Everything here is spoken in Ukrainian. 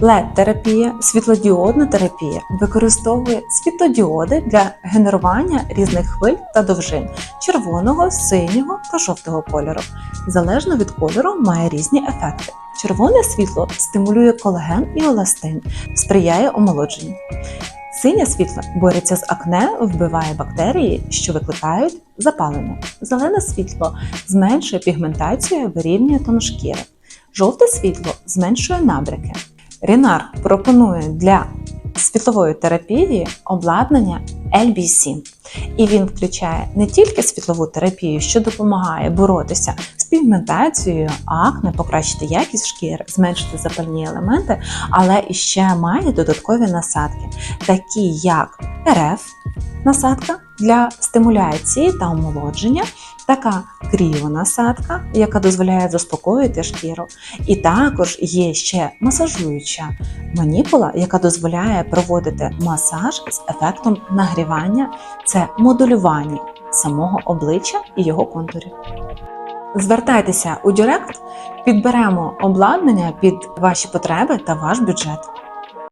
LED-терапія, світлодіодна терапія використовує світлодіоди для генерування різних хвиль та довжин червоного, синього та жовтого кольору. Залежно від кольору має різні ефекти. Червоне світло стимулює колаген і еластин, сприяє омолодженню. Синє світло бореться з акне, вбиває бактерії, що викликають запалення. Зелене світло зменшує пігментацію, вирівнює тон шкіри. Жовте світло зменшує набряки. Рінар пропонує для світлової терапії обладнання LBC. І він включає не тільки світлову терапію, що допомагає боротися з пігментацією, акне, покращити якість шкіри, зменшити запальні елементи, але і ще має додаткові насадки, такі як РФ насадка для стимуляції та омолодження, така кріонасадка, яка дозволяє заспокоїти шкіру. І також є ще масажуюча маніпула, яка дозволяє проводити масаж з ефектом нагрівання, це модулювання самого обличчя і його контурів. Звертайтеся у Директ, підберемо обладнання під ваші потреби та ваш бюджет.